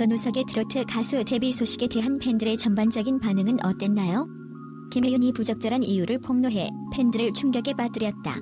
변우석의 트로트 가수 데뷔 소식에 대한 팬들의 전반적인 반응은 어땠나요? 김혜윤이 부적절한 이유를 폭로해 팬들을 충격에 빠뜨렸다.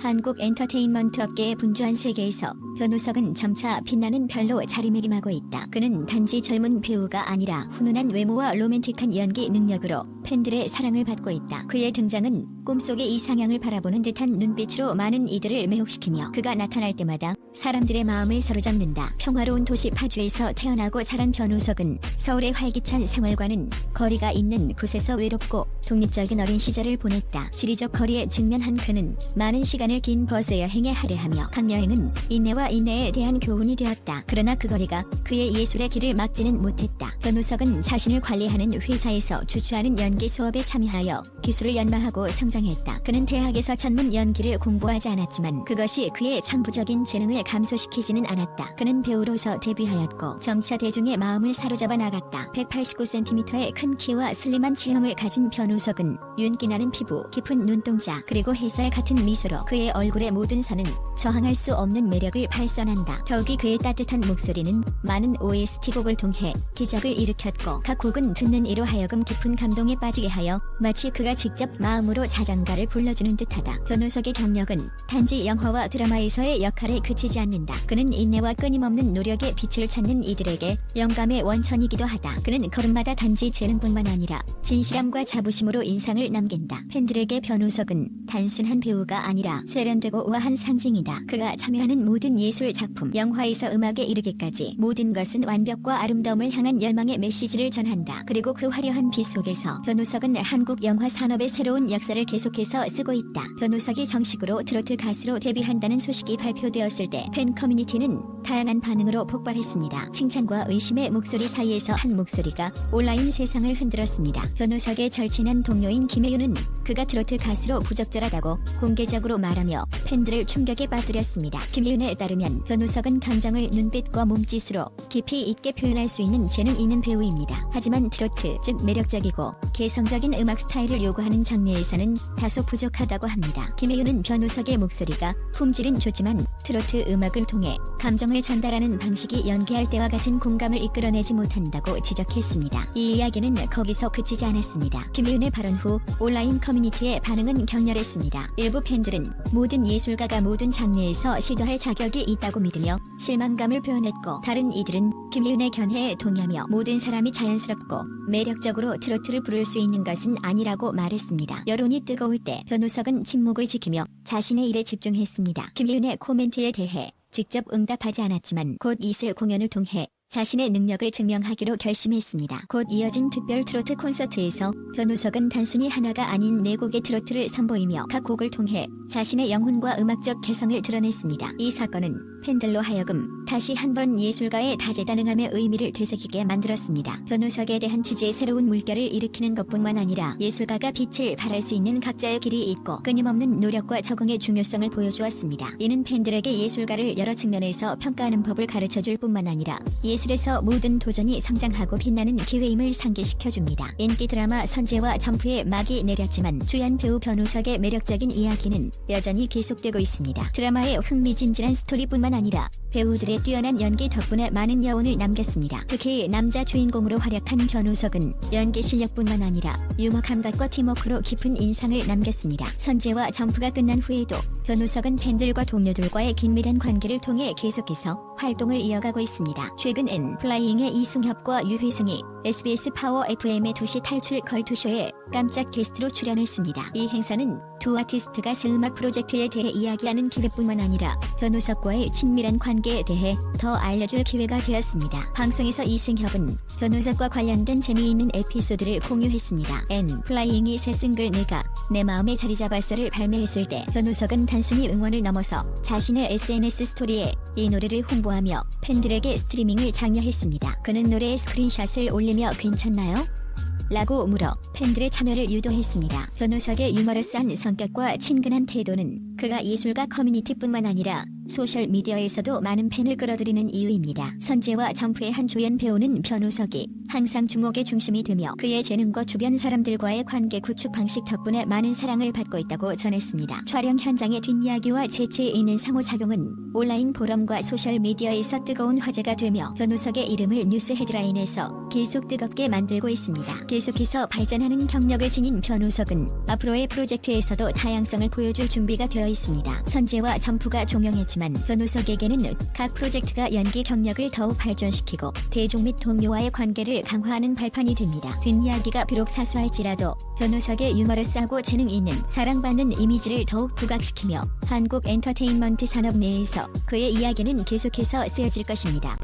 한국 엔터테인먼트 업계의 분주한 세계에서 변우석은 점차 빛나는 별로 자리매김하고 있다. 그는 단지 젊은 배우가 아니라 훈훈한 외모와 로맨틱한 연기 능력으로 팬들의 사랑을 받고 있다. 그의 등장은 꿈속의 이상향을 바라보는 듯한 눈빛으로 많은 이들을 매혹시키며 그가 나타날 때마다 사람들의 마음을 사로잡는다. 평화로운 도시 파주에서 태어나고 자란 변우석은 서울의 활기찬 생활과는 거리가 있는 곳에서 외롭고 독립적인 어린 시절을 보냈다. 지리적 거리에 직면한 그는 많은 시간을 긴 버스 여행에 할애하며 각 여행은 인내와 인내에 대한 교훈이 되었다. 그러나 그 거리가 그의 예술의 길을 막지는 못했다. 변우석은 자신을 관리하는 회사에서 주최하는 연기 수업에 참여하여 기술을 연마하고 성장했다. 그는 대학에서 전문 연기를 공부하지 않았지만 그것이 그의 천부적인 재능을 감소시키지는 않았다. 그는 배우로서 데뷔하였고 점차 대중의 마음을 사로잡아 나갔다. 189cm의 큰 키와 슬림한 체형을 가진 변우석 은 윤기나는 피부, 깊은 눈동자, 그리고 햇살 같은 미소로 그의 얼굴의 모든 선은 저항할 수 없는 매력을 발산한다. 더욱이 그의 따뜻한 목소리는 많은 OST 곡을 통해 기적을 일으켰고 각 곡은 듣는 이로 하여금 깊은 감동에 빠지게 하여 마치 그가 직접 마음으로 자장가를 불러주는 듯하다. 변우석의 경력은 단지 영화와 드라마에서의 역할에 그치지 않는다. 그는 인내와 끊임없는 노력의 빛을 찾는 이들에게 영감의 원천이기도 하다. 그는 걸음마다 단지 재능뿐만 아니라 진실함과 자부심으로 인상을 남긴다. 팬들에게 변우석은 단순한 배우가 아니라 세련되고 우아한 상징이다. 그가 참여하는 모든 예술 작품, 영화에서 음악에 이르기까지 모든 것은 완벽과 아름다움을 향한 열망의 메시지를 전한다. 그리고 그 화려한 빛 속에서 변우석은 한국 영화 산업의 새로운 역사를 계속해서 쓰고 있다. 변우석이 정식으로 트로트 가수로 데뷔한다는 소식이 발표되었을 때 팬 커뮤니티는 다양한 반응으로 폭발했습니다. 칭찬과 의심의 목소리 사이에서 한 목소리가 온라인 세상을 흔들었습니다. 변우석의 절친한 동료인 김혜윤은 그가 트로트 가수로 부적절하다고 공개적으로 말하며 팬들을 충격에 빠뜨렸습니다. 김혜윤에 따르면 변우석은 감정을 눈빛과 몸짓으로 깊이 있게 표현할 수 있는 재능 있는 배우입니다. 하지만 트로트, 즉 매력적이고 개성적인 음악 스타일을 요구하는 장르에서는 다소 부족하다고 합니다. 김혜윤은 변우석의 목소리가 품질은 좋지만 트로트 음악을 통해 감정을 전달하는 방식이 연기할 때와 같은 공감을 이끌어내지 못한다고 지적했습니다. 이 이야기는 거기서 그치지 않았습니다. 김혜윤의 발언 후 온라인 커뮤니티의 반응은 격렬했습니다. 일부 팬들은 모든 예술가가 모든 장르에서 시도할 자격이 있다고 믿으며 실망감을 표현했고 다른 이들은 김혜윤의 견해에 동의하며 모든 사람이 자연스럽고 매력적으로 트로트를 부를 수 있는 것은 아니라고 말했습니다. 여론이 뜨거울 때 변우석은 침묵을 지키며 자신의 일에 집중했습니다. 김혜윤의 코멘트에 대해 직접 응답하지 않았지만 곧 있을 공연을 통해 자신의 능력을 증명하기로 결심했습니다. 곧 이어진 특별 트로트 콘서트에서 변우석은 단순히 하나가 아닌 네 곡의 트로트를 선보이며 각 곡을 통해 자신의 영혼과 음악적 개성을 드러냈습니다. 이 사건은 팬들로 하여금 다시 한번 예술가의 다재다능함의 의미를 되새기게 만들었습니다. 변우석에 대한 취지의 새로운 물결을 일으키는 것뿐만 아니라 예술가가 빛을 발할 수 있는 각자의 길이 있고 끊임없는 노력과 적응의 중요성을 보여주었습니다. 이는 팬들에게 예술가를 여러 측면에서 평가하는 법을 가르쳐줄 뿐만 아니라 예술에서 모든 도전이 성장하고 빛나는 기회임을 상기시켜줍니다. 인기 드라마 선재와 점프의 막이 내렸지만 주연 배우 변우석의 매력적인 이야기는 여전히 계속되고 있습니다. 드라마의 흥미진진한 스토리뿐만 아니라 배우들의 뛰어난 연기 덕분에 많은 여운을 남겼습니다. 특히 남자 주인공으로 활약한 변우석은 연기 실력뿐만 아니라 유머 감각과 팀워크로 깊은 인상을 남겼습니다. 선재와 점프가 끝난 후에도 변우석은 팬들과 동료들과의 긴밀한 관계를 통해 계속해서 활동을 이어가고 있습니다. 최근엔 플라이잉의 이승협과 유회승이 SBS 파워 FM의 2시 탈출 걸투쇼에 깜짝 게스트로 출연했습니다. 이 행사는 두 아티스트가 새 음악 프로젝트에 대해 이야기하는 기회뿐만 아니라 변우석과의 친밀한 관계에 대해 더 알려줄 기회가 되었습니다. 방송에서 이승협은 변우석과 관련된 재미있는 에피소드를 공유했습니다. N 플라이잉이 새 싱글 내가 내 마음에 자리 잡았어를 발매했을 때 변우석은 단순히 응원을 넘어서 자신의 SNS 스토리에 이 노래를 홍보하며 팬들에게 스트리밍을 장려했습니다. 그는 노래에 스크린샷을 올리며 괜찮나요? 라고 물어 팬들의 참여를 유도했습니다. 변우석의 유머러스한 성격과 친근한 태도는 그가 예술가 커뮤니티뿐만 아니라 소셜 미디어에서도 많은 팬을 끌어들이는 이유입니다. 선재와 점프의 한 조연 배우는 변우석이 항상 주목의 중심이 되며 그의 재능과 주변 사람들과의 관계 구축 방식 덕분에 많은 사랑을 받고 있다고 전했습니다. 촬영 현장의 뒷이야기와 재치에 있는 상호작용은 온라인 포럼과 소셜 미디어에서 뜨거운 화제가 되며 변우석의 이름을 뉴스 헤드라인에서 계속 뜨겁게 만들고 있습니다. 계속해서 발전하는 경력을 지닌 변우석은 앞으로의 프로젝트에서도 다양성을 보여줄 준비가 되어 있습니다. 선재와 점프가 종영했지만 변우석에게는 각 프로젝트가 연기 경력을 더욱 발전시키고 대중 및 동료와의 관계를 강화하는 발판이 됩니다. 뒷이야기가 비록 사소할지라도 변우석의 유머러스하고 재능 있는 사랑받는 이미지를 더욱 부각시키며 한국 엔터테인먼트 산업 내에서 그의 이야기는 계속해서 쓰여질 것입니다.